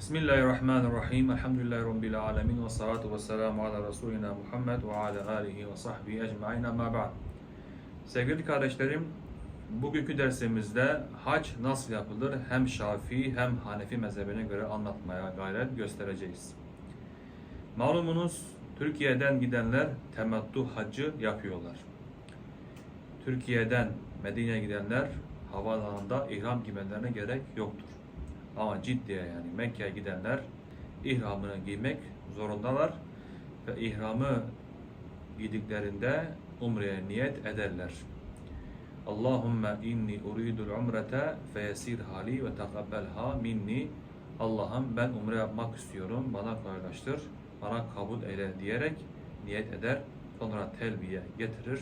Bismillahirrahmanirrahim. Elhamdülillahi Rabbil alemin. Ve salatu ve selamu ala Resulina Muhammed ve ala alihi ve sahbihi ecmain ama ba'd. Sevgili kardeşlerim, bugünkü dersimizde hac nasıl yapılır hem Şafii hem Hanefi mezhebine göre anlatmaya gayret göstereceğiz. Malumunuz Türkiye'den gidenler temattu haccı yapıyorlar. Türkiye'den Medine'ye gidenler havaalanında ihram giymelerine gerek yoktur. Ama ciddiye yani. Mekke'ye gidenler ihramını giymek zorundalar ve ihramı giydiklerinde umreye niyet ederler. Allahümme inni uridul umrete feyesir hali ve takabbelha minni. Allah'ım ben umre yapmak istiyorum. Bana kolaylaştır bana kabul eyle diyerek niyet eder. Sonra telbiye getirir.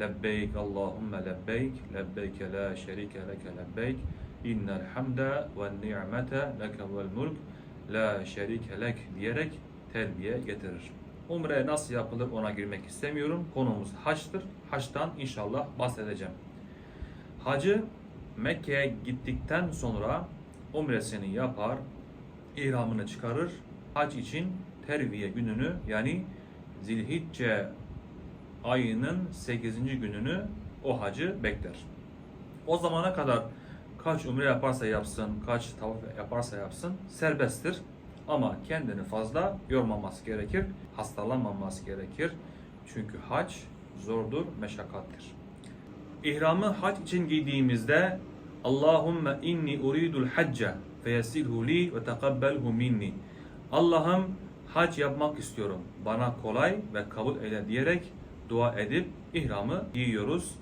Lebbeyk Allahümme lebbeyk lebbeyke la şerike leke lebbeyk innel hamde ve ni'mete leke vel mulk la şerike lek diyerek telbiye getirir. Umre nasıl yapılır ona girmek istemiyorum. Konumuz haçtır. Haçtan inşallah bahsedeceğim. Hacı Mekke'ye gittikten sonra umresini yapar, ihramını çıkarır. Hac için terviye gününü yani Zilhicce ayının 8. gününü o hacı bekler. O zamana kadar kaç umre yaparsa yapsın, kaç tavaf yaparsa yapsın serbesttir. Ama kendini fazla yormaması gerekir, hastalanmaması gerekir. Çünkü hac zordur, meşakkattir. İhramı hac için giydiğimizde Allahümme inni uridul hacca feyesilhu li ve tekabbelhu minni. Allah'ım hac yapmak istiyorum. Bana kolay ve kabul eyle diyerek dua edip ihramı giyiyoruz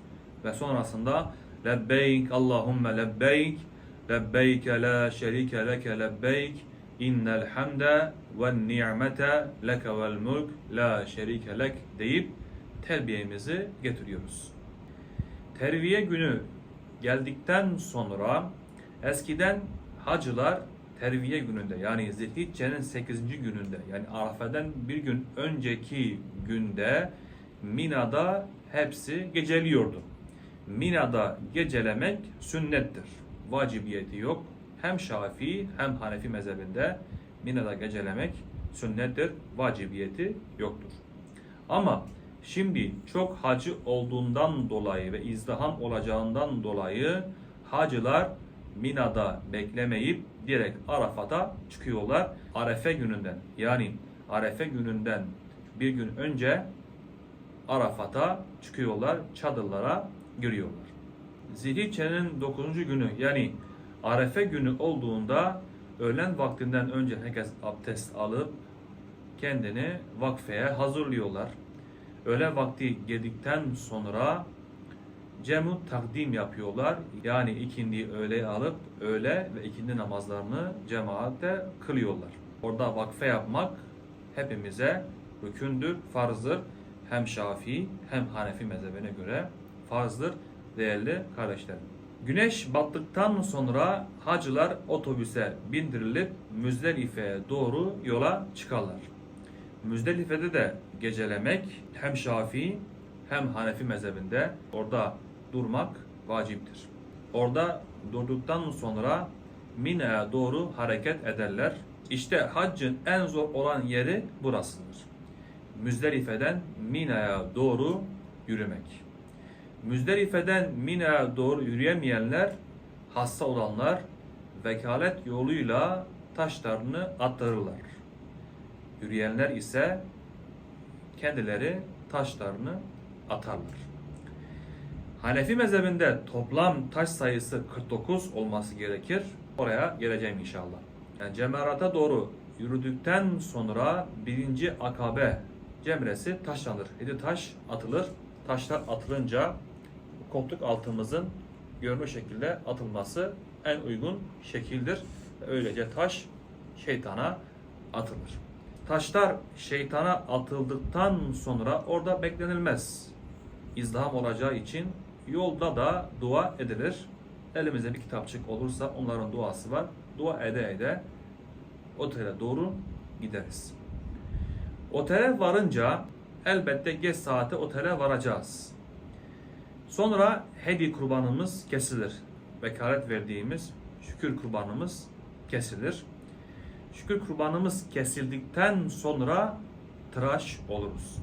ve sonrasında lebbeyk Allahümme lebbeyk lebbeyke la şerike leke lebbeyk innel hamde ve ni'mete leke vel mulk la şerike lek deyip terbiyemizi getiriyoruz. Terviye günü geldikten sonra eskiden hacılar terviye gününde yani Zilhicce'nin 8. gününde yani Arafa'dan bir gün önceki günde Mina'da hepsi geceliyordu. Mina'da gecelemek sünnettir. Vacibiyeti yok. Hem Şafii hem Hanefi mezhebinde Mina'da gecelemek sünnettir. Vacibiyeti yoktur. Ama şimdi çok hacı olduğundan dolayı ve izdiham olacağından dolayı hacılar Mina'da beklemeyip direkt Arafat'a çıkıyorlar. Arefe gününden yani Arefe gününden bir gün önce Arafat'a çıkıyorlar, çadırlara giriyorlar. Zilhicce'nin 9. günü yani Arefe günü olduğunda öğlen vaktinden önce herkes abdest alıp kendini vakfeye hazırlıyorlar. Öğle vakti geldikten sonra cemu takdim yapıyorlar. Yani ikindiyi öğleye alıp öğle ve ikindi namazlarını cemaatte kılıyorlar. Orada vakfe yapmak hepimize rükündür, farzdır. Hem Şafii hem Hanefi mezhebine göre farzdır değerli kardeşlerim. Güneş battıktan sonra hacılar otobüse bindirilip Müzdelife'ye doğru yola çıkarlar. Müzdelife'de de gecelemek hem Şafii hem Hanefi mezhebinde orada durmak vaciptir. Orada durduktan sonra Mina'ya doğru hareket ederler. İşte haccın en zor olan yeri burasıdır. Müzdelife'den Mina'ya doğru yürümek. Müzdelife'den Mina'ya doğru yürüyemeyenler, hasta olanlar vekalet yoluyla taşlarını attırırlar. Yürüyenler ise kendileri taşlarını atarlar. Hanefi mezhebinde toplam taş sayısı 49 olması gerekir. Oraya geleceğim inşallah. Yani cemerata doğru yürüdükten sonra birinci akabe cemresi taşlanır. Yedi taş atılır. Taşlar atılınca koltuk altımızın görünür şekilde atılması en uygun şekildir. Öylece taş şeytana atılır. Taşlar şeytana atıldıktan sonra orada beklenilmez. İzdiham olacağı için yolda da dua edilir. Elimizde bir kitapçık olursa onların duası var. Dua ede ede otele doğru gideriz. Otele varınca elbette geç saate otele varacağız. Sonra hediye kurbanımız kesilir. Vekalet verdiğimiz şükür kurbanımız kesilir. şükür kurbanımız kesildikten sonra tıraş oluruz.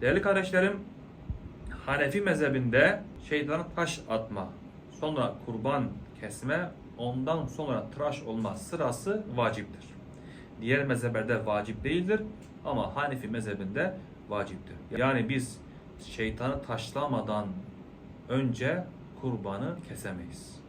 Değerli kardeşlerim, Hanefi mezhebinde şeytana taş atma, sonra kurban kesme, ondan sonra tıraş olma sırası vaciptir. Diğer mezheplerde vacip değildir ama Hanefi mezhebinde vaciptir. Yani biz şeytanı taşlamadan önce kurbanı kesemeyiz.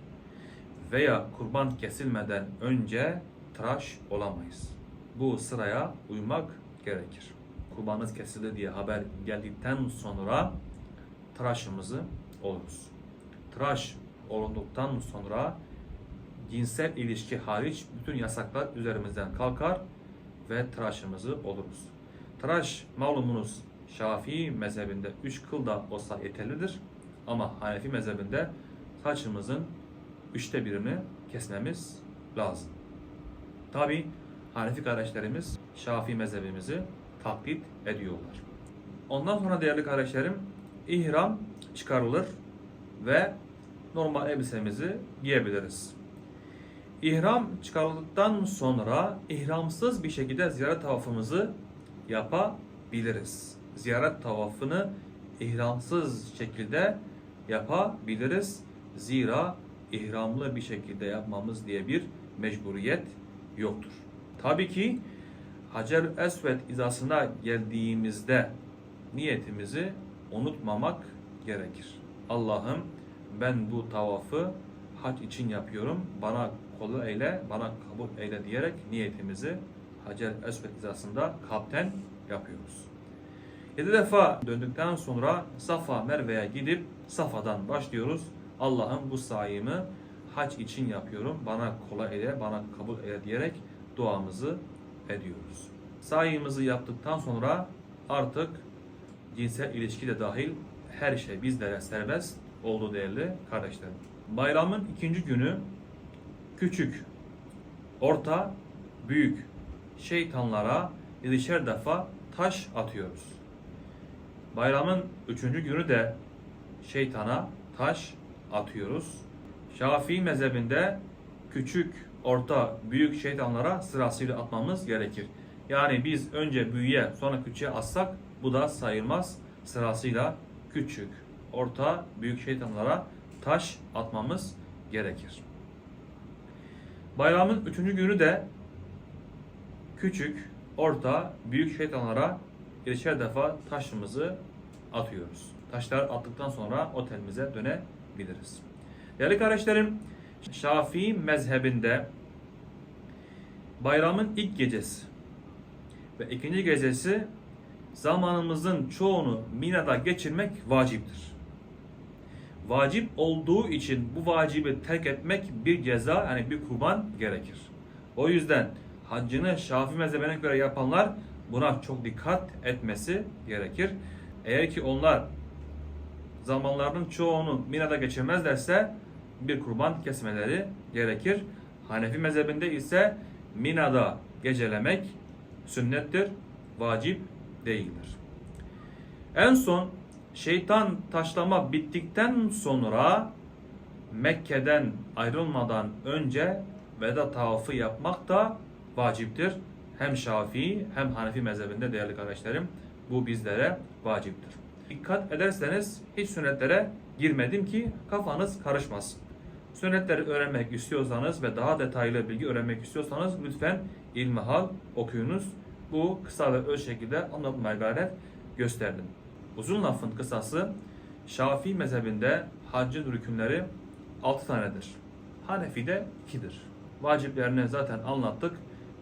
Veya kurban kesilmeden önce tıraş olamayız. Bu sıraya uymak gerekir. Kurbanımız kesildi diye haber geldikten sonra tıraşımızı oluruz. Tıraş olunduktan sonra cinsel ilişki hariç bütün yasaklar üzerimizden kalkar ve tıraşımızı oluruz. Tıraş malumunuz Şafii mezhebinde 3 kıl da olsa yeterlidir. Ama Hanefi mezhebinde saçımızın üçte birini kesmemiz lazım. Tabi Hanefi kardeşlerimiz Şafii mezhebimizi taklit ediyorlar. Ondan sonra değerli kardeşlerim ihram çıkarılır ve normal elbisemizi giyebiliriz. İhram çıkarıldıktan sonra ihramsız bir şekilde ziyaret tavafımızı yapabiliriz. Ziyaret tavafını ihramsız şekilde yapabiliriz. Zira ihramlı bir şekilde yapmamız diye bir mecburiyet yoktur. Tabii ki Hacer Esved izasına geldiğimizde niyetimizi unutmamak gerekir. Allah'ım ben bu tavafı hac için yapıyorum. Bana kolay eyle, bana kabul eyle diyerek niyetimizi Hacer Esved izasında kalpten yapıyoruz. Yedi defa döndükten sonra Safa Merve'ye gidip Safa'dan başlıyoruz. Allah'ım bu sayımı hac için yapıyorum. Bana kolay eyle, bana kabul eyle diyerek duamızı ediyoruz. Sayımızı yaptıktan sonra artık cinsel ilişki de dahil her şey bizlere serbest oldu değerli kardeşlerim. Bayramın ikinci günü küçük, orta, büyük şeytanlara yedişer defa taş atıyoruz. Bayramın üçüncü günü de şeytana taş atıyoruz. Şafii mezhebinde küçük, orta, büyük şeytanlara sırasıyla atmamız gerekir. Yani biz önce büyüğe sonra küçüğe atsak bu da sayılmaz. Sırasıyla küçük, orta, büyük şeytanlara taş atmamız gerekir. Bayramın üçüncü günü de küçük, orta, büyük şeytanlara ikişer defa taşımızı atıyoruz. Taşlar attıktan sonra otelimize dönebiliriz. Değerli kardeşlerim, Şafii mezhebinde bayramın ilk gecesi ve ikinci gecesi zamanımızın çoğunu Mina'da geçirmek vaciptir. Vacip olduğu için bu vacibi terk etmek bir ceza yani bir kurban gerekir. O yüzden haccını Şafii mezhebine göre yapanlar buna çok dikkat etmesi gerekir. Eğer ki onlar zamanlarının çoğunu Mina'da geçirmezlerse bir kurban kesmeleri gerekir. Hanefi mezhebinde ise Mina'da gecelemek sünnettir, vacip değildir. En son şeytan taşlama bittikten sonra Mekke'den ayrılmadan önce veda tavafı yapmak da vaciptir. Hem Şafii hem Hanefi mezhebinde değerli kardeşlerim bu bizlere vaciptir. Dikkat ederseniz hiç sünnetlere girmedim ki kafanız karışmasın. Sünnetleri öğrenmek istiyorsanız ve daha detaylı bilgi öğrenmek istiyorsanız lütfen İlmihal okuyunuz. Bu kısa ve öz şekilde anlatmaya gayret gösterdim. Uzun lafın kısası Şafii mezhebinde haccın rükünleri 6 tanedir. Hanefi'de 2'dir. Vaciplerini zaten anlattık.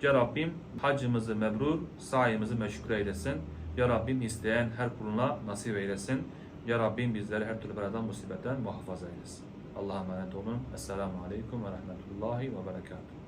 Ya Rabbim hacımızı mebrur, sayımızı meşgul eylesin. Ya Rabbim isteyen her kuluna nasip eylesin. Ya Rabbim bizleri her türlü beladan musibetten muhafaza eylesin. Allah'a emanet olun. Esselamu Aleyküm ve Rahmetullahi ve Berekatuhu.